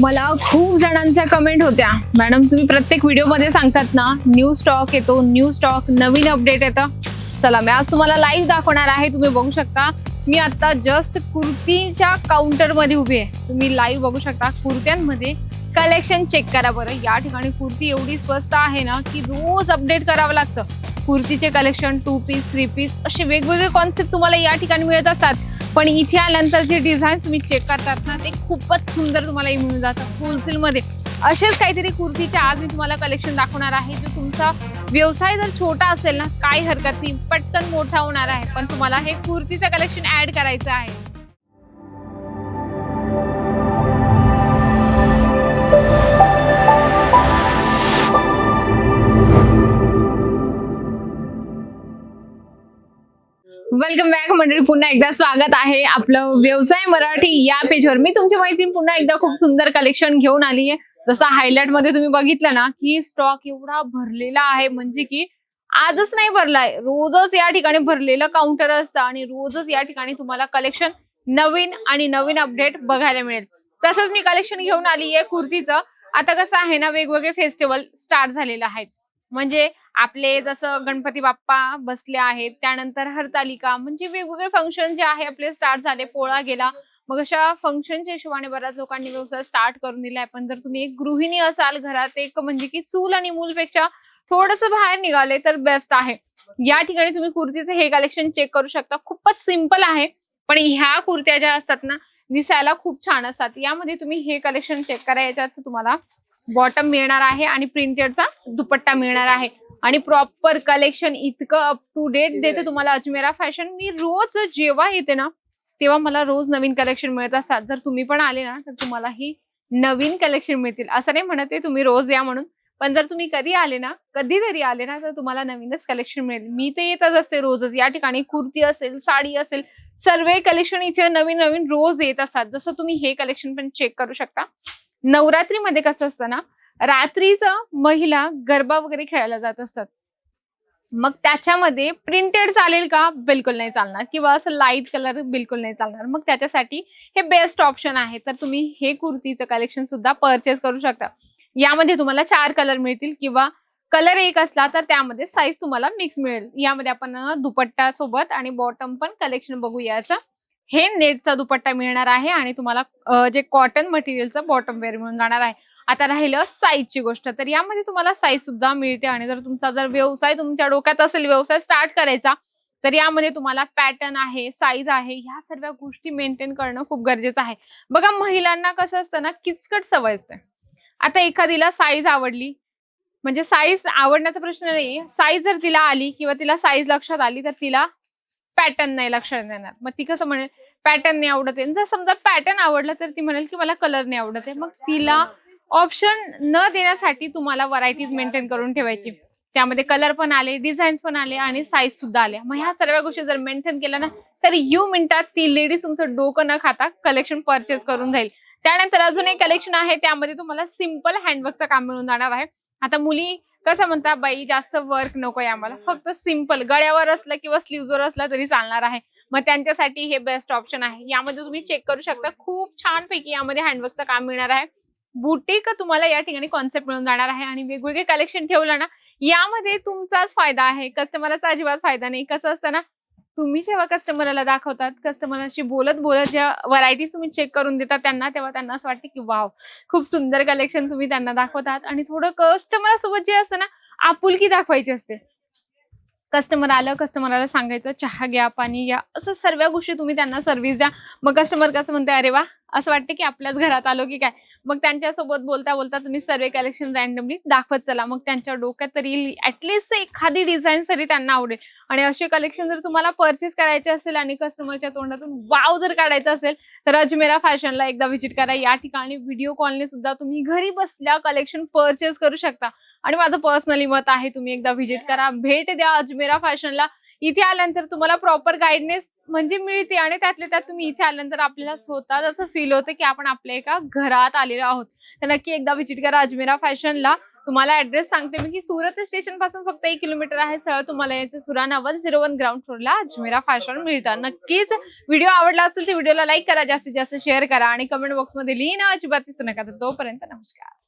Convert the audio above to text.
मला खूप जणांच्या कमेंट होत्या. मॅडम तुम्ही प्रत्येक व्हिडिओमध्ये सांगतात ना न्यू स्टॉक येतो न्यू स्टॉक नवीन अपडेट येतं. चला मी आज तुम्हाला लाईव्ह दाखवणार आहे तुम्ही बघू शकता. मी आता जस्ट कुर्तीच्या काउंटरमध्ये उभी आहे. तुम्ही लाईव्ह बघू शकता. कुर्त्यांमध्ये कलेक्शन चेक करा बरं. या ठिकाणी कुर्ती एवढी स्वस्त आहे ना की रोज अपडेट करावं लागतं. कुर्तीचे collection two piece three piece असे वेगवेगळे कॉन्सेप्ट तुम्हाला या ठिकाणी मिळत असतात. पण इथे आल्यानंतर जे डिझाईन तुम्ही चेक करतात ना ते खूपच सुंदर तुम्हाला मिळून जातं होलसेलमध्ये असेच काहीतरी कुर्तीच्या आज मी तुम्हाला कलेक्शन दाखवणार आहे जो तुमचा व्यवसाय जर छोटा असेल ना काही हरकत नाही पटकन मोठा होणार आहे. पण तुम्हाला हे कुर्तीचं कलेक्शन ऍड करायचं आहे. वेलकम बॅक मंडळी. पुन्हा एकदा स्वागत आहे आपलं व्यवसाय मराठी या पेजवर मी तुमची माहिती पुन्हा एकदा खूप सुंदर कलेक्शन घेऊन आली आहे जसं हायलाइटमध्ये तुम्ही बघितलं ना की स्टॉक एवढा भरलेला आहे. म्हणजे की आजच नाही भरलाय. रोजच या ठिकाणी भरलेलं काउंटर असतं आणि रोजच या ठिकाणी तुम्हाला कलेक्शन नवीन आणि नवीन अपडेट बघायला मिळेल. तसंच मी कलेक्शन घेऊन आली आहे कुर्तीचं. आता कसं आहे ना वेगवेगळे फेस्टिवल स्टार्ट झालेलं आहेत. म्हणजे आपले जसं गणपती बाप्पा बसले आहेत त्यानंतर हरतालिका म्हणजे वेगवेगळे फंक्शन जे आहे आपले स्टार्ट झाले पोळा गेला. मग अशा फंक्शनच्या हिशोबाने बऱ्याच लोकांनी व्यवसाय स्टार्ट करून दिलाय. पण जर तुम्ही एक गृहिणी असाल घरात एक म्हणजे की चूल आणि मूलपेक्षा थोडस बाहेर निघाले तर बेस्ट आहे. या ठिकाणी तुम्ही कुर्तीचे हे कलेक्शन चेक करू शकता. खूपच सिंपल आहे. पण ह्या कुर्त्या ज्या असतात ना दिसायला खूप छान असतात. यामध्ये तुम्ही हे कलेक्शन चेक करा याच्यात तुम्हाला बॉटम मिळणार आहे आणि प्रिंटेडचा दुपट्टा मिळणार आहे. आणि प्रॉपर कलेक्शन इतकं अप टू डेट देते तुम्हाला अजमेरा फॅशन मी रोज जेव्हा येते ना तेव्हा मला रोज नवीन कलेक्शन मिळत असतात. जर तुम्ही पण आले ना तर तुम्हाला ही नवीन कलेक्शन मिळतील. असं नाही म्हणत आहे तुम्ही रोज या म्हणून. पण जर तुम्ही कधी आले ना कधीतरी आले ना तर तुम्हाला नवीनच कलेक्शन मिळेल. मी ते येतच असते रोजच. या ठिकाणी कुर्ती असेल साडी असेल सर्व कलेक्शन इथे नवीन नवीन रोज येत असतात. जसं तुम्ही हे कलेक्शन पण चेक करू शकता. नवरात्रीमध्ये कसं असतं ना रात्रीचं महिला गरबा वगैरे खेळायला जात असतात. मग त्याच्यामध्ये प्रिंटेड चालेल का? बिलकुल नाही चालणार. किंवा असं लाइट कलर बिलकुल नाही चालणार. मग त्याच्यासाठी हे बेस्ट ऑप्शन आहे. तर तुम्ही हे कुर्तीचं कलेक्शन सुद्धा परचेस करू शकता. यामध्ये तुम्हाला चार कलर मिळतील किंवा कलर एक असला तर त्यामध्ये साईज तुम्हाला मिक्स मिळेल. यामध्ये आपण दुपट्टा सोबत आणि बॉटम पण कलेक्शन बघू याचं हे नेटचा दुपट्टा मिळणार आहे आणि तुम्हाला जे कॉटन मटेरियलचं बॉटम वेअर मिळून जाणार आहे. आता राहिलं साईजची गोष्ट. तर यामध्ये तुम्हाला साईज सुद्धा मिळते आणि जर तुमचा जर व्यवसाय तुमच्या डोक्यात असेल व्यवसाय स्टार्ट करायचा तर यामध्ये तुम्हाला पॅटर्न आहे साईज आहे ह्या सर्व गोष्टी मेंटेन करणं खूप गरजेचं आहे. बघा महिलांना कसं असतं ना किचकट सवय असते. आता एखादीला साईज आवडली म्हणजे साईज आवडण्याचा प्रश्न नाही. साईज जर तिला आली किंवा तिला साईज लक्षात आली तर तिला पॅटर्न नाही लक्षात येणार. मग ती कसं म्हणेल पॅटर्न नाही आवडत आहे. जर समजा पॅटर्न आवडलं तर ती म्हणेल की मला कलर नाही आवडत आहे. मग तिला ऑप्शन न देण्यासाठी तुम्हाला व्हरायटीज मेंटेन करून ठेवायची. त्यामध्ये कलर पण आले डिझाईन्स पण आले आणि साईज सुद्धा आले. मग ह्या सर्व गोष्टी जर मेंटेन केल्या ना तर यू मिनिटात ती लेडीज तुमचं डोकं न खाता कलेक्शन परचेस करून जाईल. त्यानंतर अजून एक कलेक्शन आहे त्यामध्ये तुम्हाला सिंपल हँडवर्कचं काम मिळून जाणार आहे. आता मुली कसं म्हणता बाई जास्त वर्क नकोय आम्हाला. फक्त सिंपल गळ्यावर असलं किंवा स्लीव्हवर असलं तरी चालणार आहे. मग त्यांच्यासाठी हे बेस्ट ऑप्शन आहे. यामध्ये तुम्ही चेक करू शकता. खूप छानपैकी यामध्ये हँडवर्कचं काम मिळणार आहे. बुटीक तुम्हाला या ठिकाणी कॉन्सेप्ट मिळून जाणार आहे. आणि वेगवेगळे कलेक्शन ठेवलं ना यामध्ये तुमचाच फायदा आहे. कस्टमरचा अजिबात फायदा नाही. कसं असतं ना तुम्ही जेव्हा कस्टमरला दाखवतात कस्टमरशी बोलत बोलत ज्या व्हरायटीज तुम्ही चेक करून देतात त्यांना तेव्हा त्यांना असं वाटतं की वाव खूप सुंदर कलेक्शन तुम्ही त्यांना दाखवतात. आणि थोडं कस्टमरसोबत जे असतं ना आपुलकी दाखवायची असते. कस्टमर आलं कस्टमरला सांगायचं चहा घ्या पाणी घ्या. असं सर्व गोष्टी तुम्ही त्यांना सर्व्हिस द्या. मग कस्टमर कसं म्हणते अरे वा असं वाटतं की आपल्याच घरात आलो की काय? मग त्यांच्यासोबत बोलता बोलता तुम्ही सर्व कलेक्शन रॅन्डमली दाखवत चला. मग त्यांच्या डोक्यात तरी ॲटलिस्ट एखादी डिझाईन तरी त्यांना आवडेल. आणि असे कलेक्शन जर तुम्हाला परचेस करायचे असेल आणि कस्टमरच्या तोंडातून वाव जर काढायचं असेल तर अजमेरा फॅशनला एकदा व्हिजिट करा. या ठिकाणी व्हिडिओ कॉलने सुद्धा तुम्ही घरी बसल्या कलेक्शन परचेस करू शकता. आणि माझं पर्सनली मत आहे तुम्ही एकदा व्हिजिट करा. भेट द्या अजमेरा फॅशनला इथे आल्यानंतर तुम्हाला प्रॉपर गाईडनेस म्हणजे मिळते आणि त्यातल्या त्यात तुम्ही इथे आल्यानंतर आपल्याला स्वतः असं फील होतं की आपण आपल्या एका घरात आलेलो आहोत. तर नक्की एकदा व्हिजिट करा अजमेरा फॅशनला तुम्हाला ऍड्रेस सांगते मी की सुरत स्टेशनपासून फक्त एक किलोमीटर आहे सरळ. तुम्हाला यायचं Surana one zero one ground फ्लोरला Ajmera fashion मिळतात. नक्कीच व्हिडिओ आवडला असेल तर व्हिडिओला लाईक करा. जास्तीत जास्त शेअर करा आणि कमेंट बॉक्समध्ये लिहिणं अजिबात दिसू नका. तर तोपर्यंत नमस्कार.